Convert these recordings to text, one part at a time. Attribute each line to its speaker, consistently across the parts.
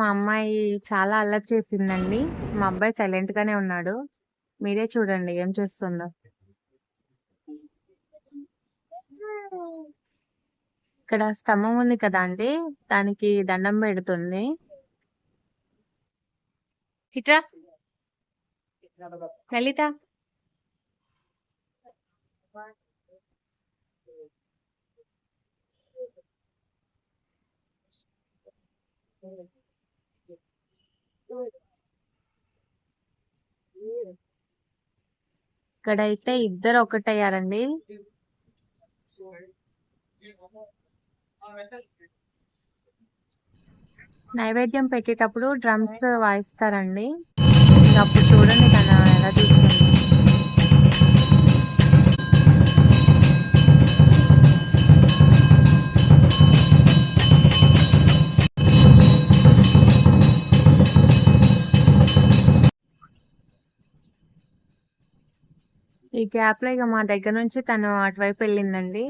Speaker 1: మా అమ్మాయి చాలా అల్లరి చేసిందండి. మా అబ్బాయి సైలెంట్ గానే ఉన్నాడు. మీరే చూడండి ఏం చేస్తుందో. ఇక్కడ స్తంభం ఉంది కదా అండి. దానికి దండం పెడుతుంది. ఇట్రా. లలిత. ఇక్కడైతే ఇద్దరు ఒకటయ్యారండి. నైవేద్యం పెట్టేటప్పుడు డ్రమ్స్ వాయిస్తారండి. అప్పుడు చూడండి ఈ గ్యాప్‌లో ఇక మా దగ్గర నుంచి తను అటువైపు వెళ్ళిందండి.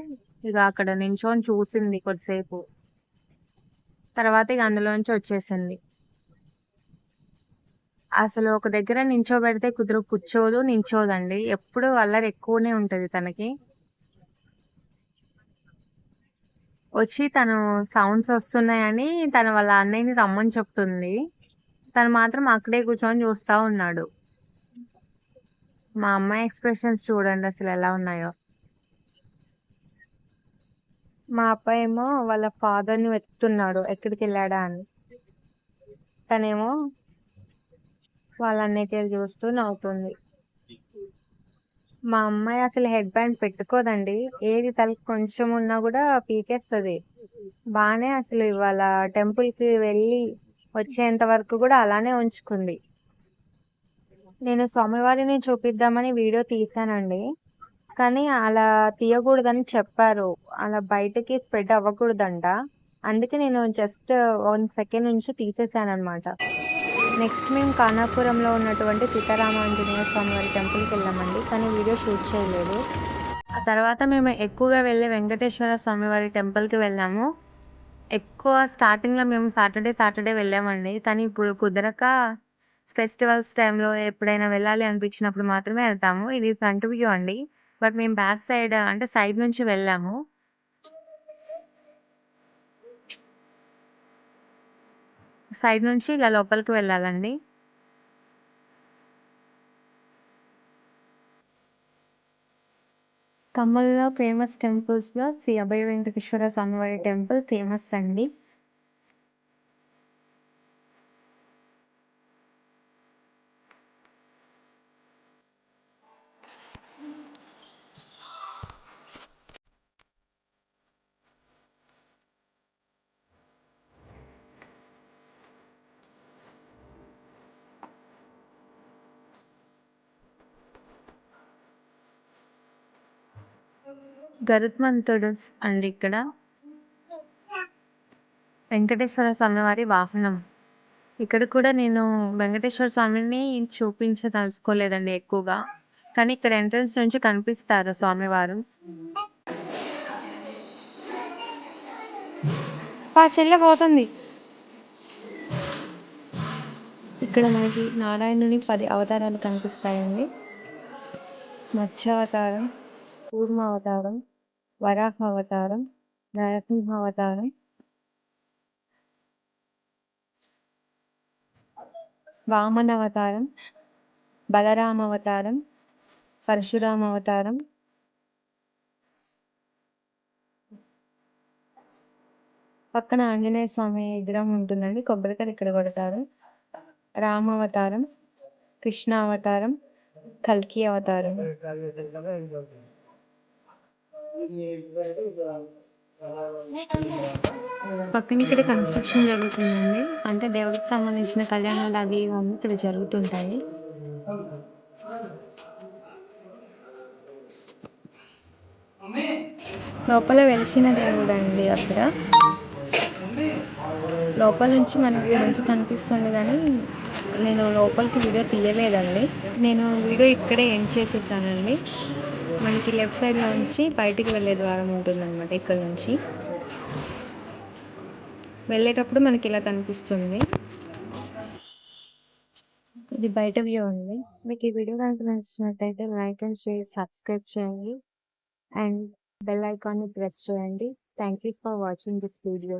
Speaker 1: ఇక అక్కడ నించొని చూసింది కొద్దిసేపు. తర్వాత ఇక అందులోంచి వచ్చేసింది. అసలు ఒక దగ్గర నించోబెడితే కుదురు కూర్చోదు, నించోదండి. ఎప్పుడు అల్లరి ఎక్కువనే ఉంటుంది తనకి. వచ్చి తను సౌండ్స్ వస్తున్నాయని తన వాళ్ళ అన్నయ్యని రమ్మని చెప్తుంది. తను మాత్రం అక్కడే కూర్చొని చూస్తూ ఉన్నాడు. మా అమ్మాయి ఎక్స్‌ప్రెషన్స్ చూడండి అసలు ఎలా ఉన్నాయో. మా అబ్బాయేమో వాళ్ళ ఫాదర్‌ని వెతుకుతున్నాడు. ఎక్కడికెళ్ళాడా అని. తనేమో వాళ్ళ అన్నయ్యకేసి చూస్తూ నవ్వుతుంది. మా అమ్మాయి అసలు హెడ్ బ్యాండ్ పెట్టుకోదండి. ఏది తలకి కొంచెం ఉన్నా కూడా పీకేస్తుంది బాగానే అసలు ఇవాళ టెంపుల్‌కి వెళ్ళి వచ్చేంత వరకు కూడా అలానే ఉంచుకుంది. నేను స్వామివారిని చూపిద్దామని వీడియో తీశానండి. కానీ అలా తీయకూడదని చెప్పారు. అలా బయటకి స్ప్రెడ్ అవ్వకూడదంట. అందుకే నేను జస్ట్ వన్ సెకండ్ నుంచి తీసేశాననమాట. నెక్స్ట్ మేము ఖానాపురంలో ఉన్నటువంటి సీతారామాంజనేయ స్వామివారి టెంపుల్‌కెళ్ళామండి. కానీ వీడియో షూట్ చేయలేదు. ఆ తర్వాత మేము ఎక్కువగా వెళ్ళే వెంకటేశ్వర స్వామివారి టెంపుల్‌కి వెళ్ళాము. ఎక్కువ స్టార్టింగ్‌లో మేము సాటర్‌డే, సాటర్‌డే వెళ్ళామండి. కానీ ఇప్పుడు కుదరక ఫెస్టివల్స్ టైంలో ఎప్పుడైనా వెళ్ళాలి అనిపించినప్పుడు మాత్రమే వెళ్తాము. ఇది ఫ్రంట్ వ్యూ అండి. బట్ మేము బ్యాక్ సైడ్ అంటే సైడ్ నుంచి వెళ్ళాము. సైడ్ నుంచి ఇలా లోపలికి వెళ్ళాలండి. ఖమ్మంలో ఫేమస్ టెంపుల్స్‌లో శ్రీ అభయ వెంకటేశ్వర స్వామివారి టెంపుల్ ఫేమస్ అండి. గరుత్మంతుడు అండి ఇక్కడ. వెంకటేశ్వర స్వామివారి వాహనం. ఇక్కడ కూడా నేను వెంకటేశ్వర స్వామిని చూపించదలుచుకోలేదండి ఎక్కువగా. కానీ ఇక్కడ ఎంట్రన్స్ నుంచి కనిపిస్తారు స్వామివారు. పా చెల్లె పోతుంది. ఇక్కడ మనకి నారాయణుని 10 అవతారాలు కనిపిస్తాయండి. మత్స్యావతారం, కూర్మావతారం, వరాహావతారం, నరసింహావతారం. వామనావతారం, బలరామావతారం, పరశురామావతారం. పక్కన ఆంజనేయ స్వామి విగ్రహం ఉంటుందండి. కొబ్బరికాయలు ఇక్కడ కొడతారు. రామావతారం, కృష్ణావతారం, కల్కి అవతారం. పక్కన ఇక్కడ కన్‌స్ట్రక్షన్ జరుగుతుందండి. అంటే దేవుడికి సంబంధించిన కళ్యాణాలు అవి ఇవన్నీ ఇక్కడ జరుగుతుంటాయి. లోపల వెలిసిన దేవుడండి అక్కడ. లోపల నుంచి మనకి మంచి కనిపిస్తుంది కానీ నేను లోపలికి వీడియో తీయలేదండి. నేను వీడియో ఇక్కడే ఎండ్ చేసేసానండి. మనకి లెఫ్ట్ సైడ్ నుంచి బయటికి వెళ్ళే ద్వారం ఉంటుందన్నమాట ఇక్కడ నుంచి. వెళ్ళేటప్పుడు మనకి ఇలా కనిపిస్తుంది. ఇది బయట వ్యూ ఉంది మీకు ఈ వీడియో కనుక నచ్చినట్టయితే లైక్ అండ్ షేర్ సబ్స్క్రైబ్ చేయండి. అండ్ బెల్ ఐకాన్ని ప్రెస్ చేయండి. Thank you for watching this video.